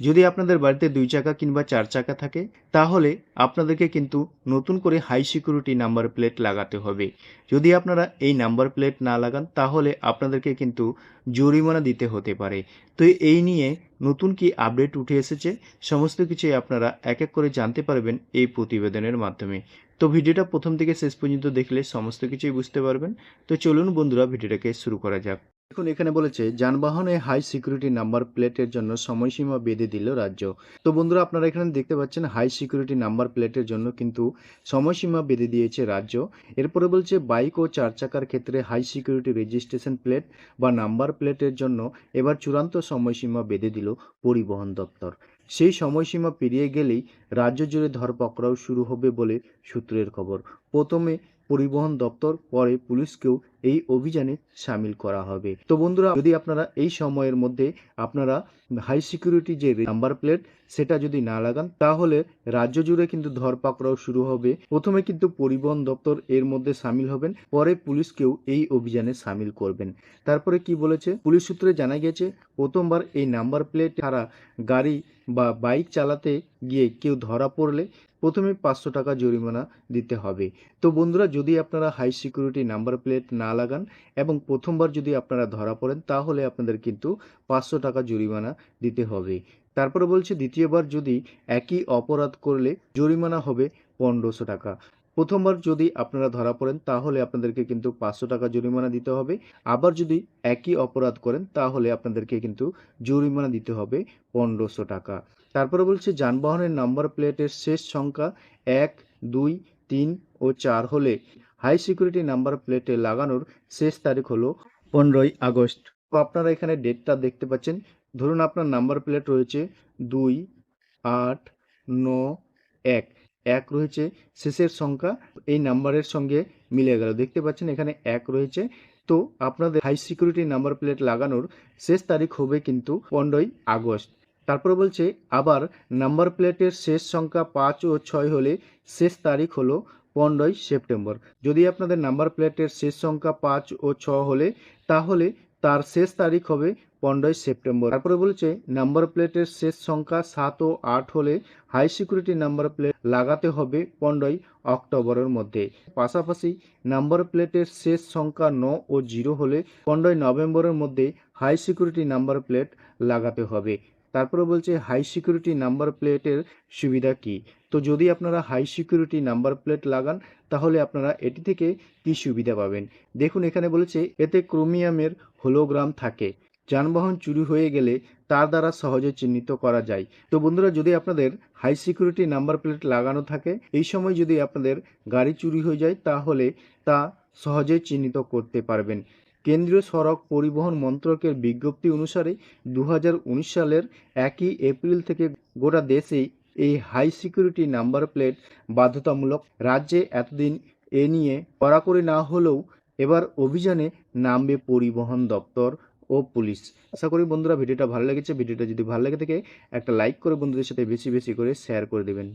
যদি আপনাদের বাড়িতে দুই চাকা কিংবা চার চাকা থাকে, তাহলে আপনাদেরকে কিন্তু নতুন করে হাই সিকিউরিটি নাম্বার প্লেট লাগাতে হবে। যদি আপনারা এই নাম্বার প্লেট না লাগান, তাহলে আপনাদেরকে কিন্তু জরিমানা দিতে হতে পারে। তো এই নিয়ে নতুন কি আপডেট উঠে এসেছে, সমস্ত কিছুই আপনারা এক এক করে জানতে পারবেন এই প্রতিবেদনের মাধ্যমে। তো ভিডিওটা প্রথম থেকে শেষ পর্যন্ত দেখলে সমস্ত কিছুই বুঝতে পারবেন। তো চলুন বন্ধুরা, ভিডিওটাকে শুরু করা যাক। দেখুন, এখানে বলেছে, যানবাহনে হাই সিকিউরিটি নাম্বার প্লেটের জন্য সময়সীমা বেঁধে দিল রাজ্য। তো বন্ধুরা, আপনারা এখানে দেখতে পাচ্ছেন হাই সিকিউরিটি নাম্বার প্লেটের জন্য কিন্তু সময়সীমা বেঁধে দিয়েছে রাজ্য। এরপরে বলছে বাইক ও চার চাকার ক্ষেত্রে হাই সিকিউরিটি রেজিস্ট্রেশন প্লেট বা নাম্বার প্লেটের জন্য এবার চূড়ান্ত সময়সীমা বেঁধে দিল পরিবহন দপ্তর। সেই সময়সীমা পেরিয়ে গেলেই রাজ্য জুড়ে ধরপকড়াও শুরু হবে বলে সূত্রের খবর। প্রথমে পরিবহন দপ্তর, পরে পুলিশকেও এই অভিযানে সামিল করা হবে। তো বন্ধুরা, যদি আপনারা এই সময়ের মধ্যে আপনারা হাই সিকিউরিটি যে নাম্বার প্লেট সেটা যদি না লাগান, তাহলে রাজ্য জুড়ে কিন্তু ধরপাকড়াও শুরু হবে। প্রথমে কিন্তু পরিবহন দপ্তর এর মধ্যে সামিল হবেন, পরে পুলিশকেও এই অভিযানে সামিল করবেন। তারপরে কি বলেছে? পুলিশ সূত্রে জানা গেছে প্রথমবার এই নাম্বার প্লেট ছাড়া গাড়ি বা বাইক চালাতে গিয়ে কেউ ধরা পড়লে প্রথমে পাঁচশো টাকা জরিমানা দিতে হবে। তো বন্ধুরা, যদি আপনারা হাই সিকিউরিটি নাম্বার প্লেট না লাগান এবং প্রথমবার যদি আপনারা ধরা পড়েন, তাহলে আপনাদের কিন্তু পাঁচশো টাকা জরিমানা দিতে হবে। তারপরে বলছে, দ্বিতীয়বার যদি একই অপরাধ করলে জরিমানা হবে পনেরোশো টাকা। প্রথমবার যদি আপনারা ধরা পড়েন, তাহলে আপনাদেরকে কিন্তু পাঁচশো টাকা জরিমানা দিতে হবে। আবার যদি একই অপরাধ করেন, তাহলে আপনাদেরকে কিন্তু জরিমানা দিতে হবে পনেরোশো টাকা। তারপরে বলছে, যানবাহনের নাম্বার প্লেটের শেষ সংখ্যা এক, দুই, তিন ও চার হলে হাই সিকিউরিটি নাম্বার প্লেটে লাগানোর শেষ তারিখ হলো পনেরোই আগস্ট। তো আপনারা এখানে ডেটটা দেখতে পাচ্ছেন। ধরুন আপনার নাম্বার প্লেট রয়েছে দুই, আট, ন, এক। এক রয়েছে, শেষের সংখ্যা এই নাম্বারের সঙ্গে মিলে গেল। দেখতে পাচ্ছেন এখানে এক রয়েছে। তো আপনাদের হাই সিকিউরিটি নাম্বার প্লেট লাগানোর শেষ তারিখ হবে কিন্তু পনেরোই আগস্ট। তারপরে বলছে, আবার নাম্বার প্লেটের শেষ সংখ্যা পাঁচ ও ছয় হলে শেষ তারিখ হলো পনেরোই সেপ্টেম্বর। যদি আপনাদের নাম্বার প্লেটের শেষ সংখ্যা পাঁচ ও ছ হলে, তাহলে তার শেষ তারিখ হবে পনেরোই সেপ্টেম্বর। তারপরে বলছে, নাম্বার প্লেটের শেষ সংখ্যা সাত ও আট হলে হাই সিকিউরিটি নাম্বার প্লেট লাগাতে হবে পনেরোই অক্টোবরের মধ্যে। পাশাপাশি নাম্বার প্লেটের শেষ সংখ্যা ন ও জিরো হলে পনেরোই নভেম্বরের মধ্যে হাই সিকিউরিটি নাম্বার প্লেট লাগাতে হবে। তারপরে বলছে হাই সিকিউরিটি নাম্বার প্লেটের সুবিধা কি? তো যদি আপনারা হাই সিকিউরিটি নাম্বার প্লেট লাগান, তাহলে আপনারা এটি থেকে কি সুবিধা পাবেন? দেখুন, এখানে বলেছে, এতে ক্রোমিয়ামের হোলোগ্রাম থাকে। যানবাহন চুরি হয়ে গেলে তার দ্বারা সহজে চিহ্নিত করা যায়। তো বন্ধুরা, যদি আপনাদের হাই সিকিউরিটি নাম্বার প্লেট লাগানো থাকে, এই সময় যদি আপনাদের গাড়ি চুরি হয়ে যায়, তাহলে তা সহজে চিহ্নিত করতে পারবেন। কেন্দ্রীয় সড়ক পরিবহন মন্ত্রকের বিজ্ঞপ্তি অনুসারে দু হাজার উনিশ সালের একই এপ্রিল থেকে গোটা দেশেই এই হাই সিকিউরিটি নাম্বার প্লেট বাধ্যতামূলক রাজ্যে এতদিন এ নিয়ে কড়াকড়ি না হলেও এবার অভিযানে নামবে পরিবহন দপ্তর ও পুলিশ। আশা করি বন্ধুরা ভিডিওটা ভালো লেগেছে। ভিডিওটা যদি ভালো লেগে থাকে, একটা লাইক করে বন্ধুদের সাথে বেশি বেশি করে শেয়ার করে দেবেন।